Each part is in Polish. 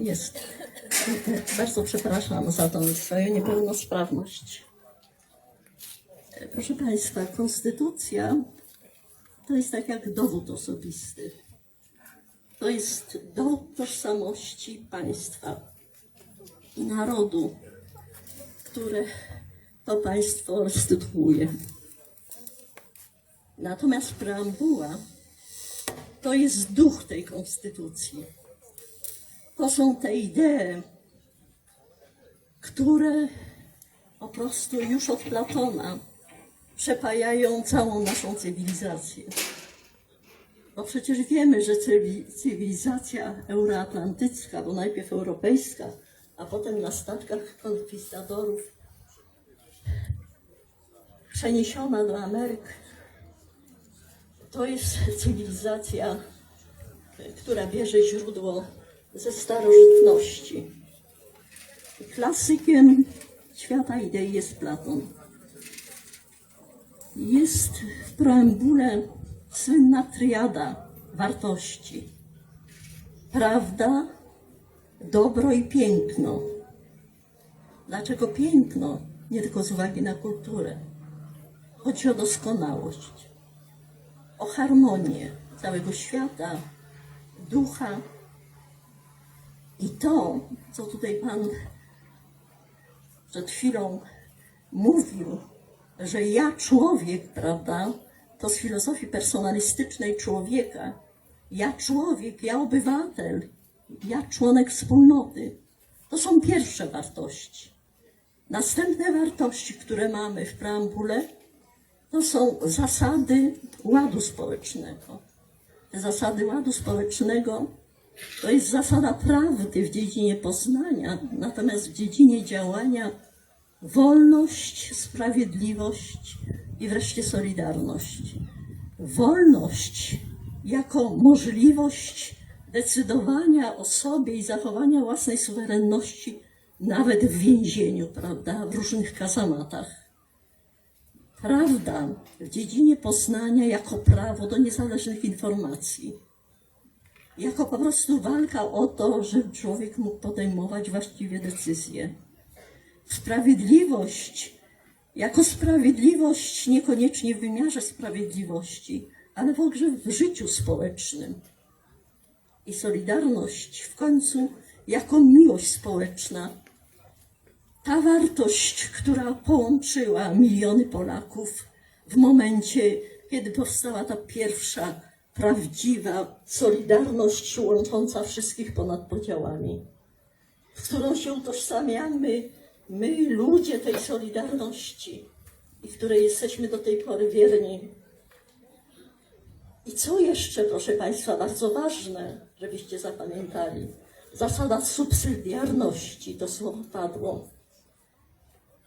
Jest. Bardzo przepraszam za tą swoją niepełnosprawność. Proszę Państwa, konstytucja to jest tak jak dowód osobisty. To jest dowód tożsamości państwa i narodu, które to państwo restytuuje. Natomiast preambuła to jest duch tej konstytucji. To są te idee, które po prostu już od Platona przepajają całą naszą cywilizację. Bo przecież wiemy, że cywi- cywilizacja euroatlantycka, bo najpierw europejska, a potem na statkach konkwistadorów przeniesiona do Ameryk, to jest cywilizacja, która bierze źródło ze starożytności. Klasykiem świata idei jest Platon. Jest w preambule słynna triada wartości. Prawda, dobro i piękno. Dlaczego piękno? Nie tylko z uwagi na kulturę. Chodzi o doskonałość, o harmonię całego świata, ducha. I to, co tutaj Pan przed chwilą mówił, że ja człowiek, prawda, to z filozofii personalistycznej człowieka, ja człowiek, ja obywatel, ja członek wspólnoty, to są pierwsze wartości. Następne wartości, które mamy w preambule, to są zasady ładu społecznego. Te zasady ładu społecznego to jest zasada prawdy w dziedzinie poznania, natomiast w dziedzinie działania wolność, sprawiedliwość i wreszcie solidarność. Wolność jako możliwość decydowania o sobie i zachowania własnej suwerenności nawet w więzieniu, prawda, w różnych kazamatach. Prawda w dziedzinie poznania jako prawo do niezależnych informacji jako po prostu walka o to, żeby człowiek mógł podejmować właściwie decyzje. Sprawiedliwość, jako sprawiedliwość niekoniecznie w wymiarze sprawiedliwości, ale w ogóle w życiu społecznym. I solidarność w końcu jako miłość społeczna. Ta wartość, która połączyła miliony Polaków w momencie, kiedy powstała ta pierwsza prawdziwa solidarność łącząca wszystkich ponad podziałami, w którą się utożsamiamy my, ludzie tej solidarności i której jesteśmy do tej pory wierni. I co jeszcze, proszę Państwa, bardzo ważne, żebyście zapamiętali, zasada subsydiarności, to słowo padło.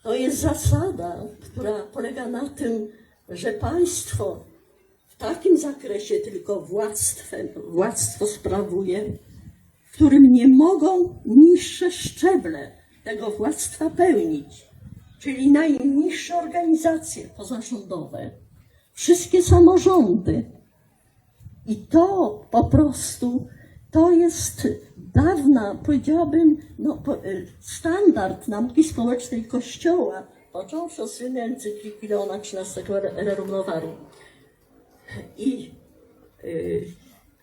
To jest zasada, która polega na tym, że państwo w takim zakresie tylko władztwem, władztwo sprawuje, w którym nie mogą niższe szczeble tego władztwa pełnić, czyli najniższe organizacje pozarządowe, wszystkie samorządy. I to po prostu to jest dawna, powiedziałabym, no, e, standard nauki społecznej Kościoła, począwszy od słynnej encykliki Leona XIII Rerum Novarum. I y,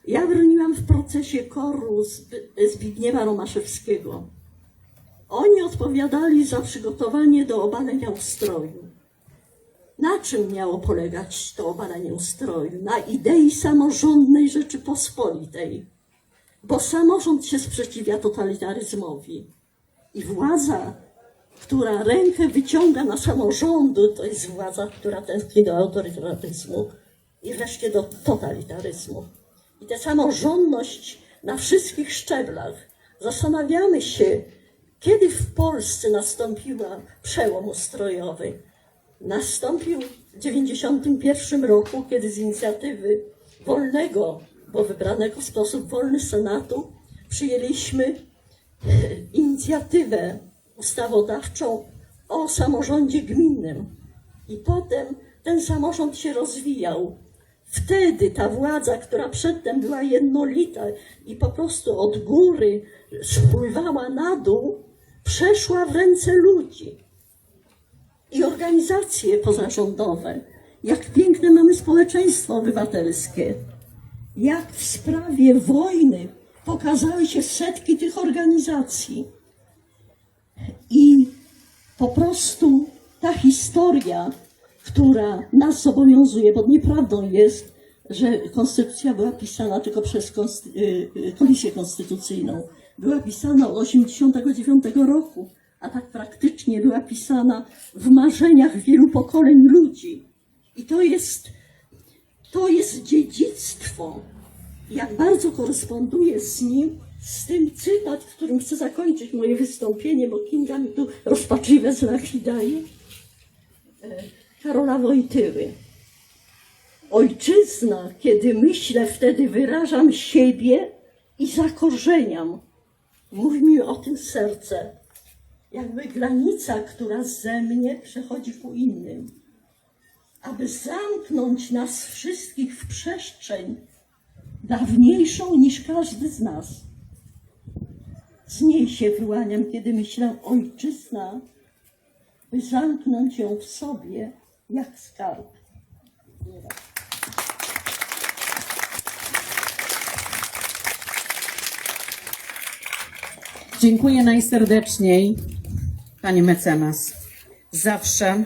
ja broniłam w procesie koru Zb- Zbigniewa Romaszewskiego. Oni odpowiadali za przygotowanie do obalenia ustroju. Na czym miało polegać to obalenie ustroju? Na idei samorządnej Rzeczypospolitej, bo samorząd się sprzeciwia totalitaryzmowi i władza, która rękę wyciąga na samorządu, to jest władza, która tęskni do autorytaryzmu i wreszcie do totalitaryzmu. I tę samorządność na wszystkich szczeblach. Zastanawiamy się, kiedy w Polsce nastąpiła przełom ustrojowy. Nastąpił w 1991 roku, kiedy z inicjatywy wolnego, bo wybranego w sposób wolny Senatu, przyjęliśmy e, inicjatywę ustawodawczą o samorządzie gminnym. I potem ten samorząd się rozwijał Wtedy ta władza, która przedtem była jednolita i po prostu od góry spływała na dół, przeszła w ręce ludzi i organizacje pozarządowe. Jak piękne mamy społeczeństwo obywatelskie. Jak w sprawie wojny pokazały się setki tych organizacji. I po prostu ta historia, która nas zobowiązuje, bo nieprawdą jest, że konstytucja była pisana tylko przez y, y, Komisję Konstytucyjną. Była pisana od 1989 roku, a tak praktycznie była pisana w marzeniach wielu pokoleń ludzi. I to jest, to jest dziedzictwo. Jak bardzo koresponduje z nim, z tym cytat, którym chcę zakończyć moje wystąpienie, bo Kinga mi tu rozpaczliwe znaki daje. Karola Wojtyły. Ojczyzna, kiedy myślę, wtedy wyrażam siebie i zakorzeniam. Mówi mi o tym serce. Jakby granica, która ze mnie przechodzi ku innym. Aby zamknąć nas wszystkich w przestrzeń dawniejszą niż każdy z nas. Z niej się wyłaniam, kiedy myślę ojczyzna, by zamknąć ją w sobie jak skarb. Dziękuję najserdeczniej, Pani mecenas. Zawsze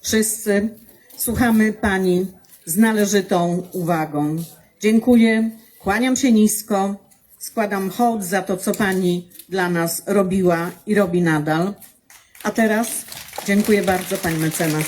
wszyscy słuchamy Pani z należytą uwagą. Dziękuję, kłaniam się nisko, składam hołd za to, co Pani dla nas robiła i robi nadal. A teraz dziękuję bardzo Pani mecenas.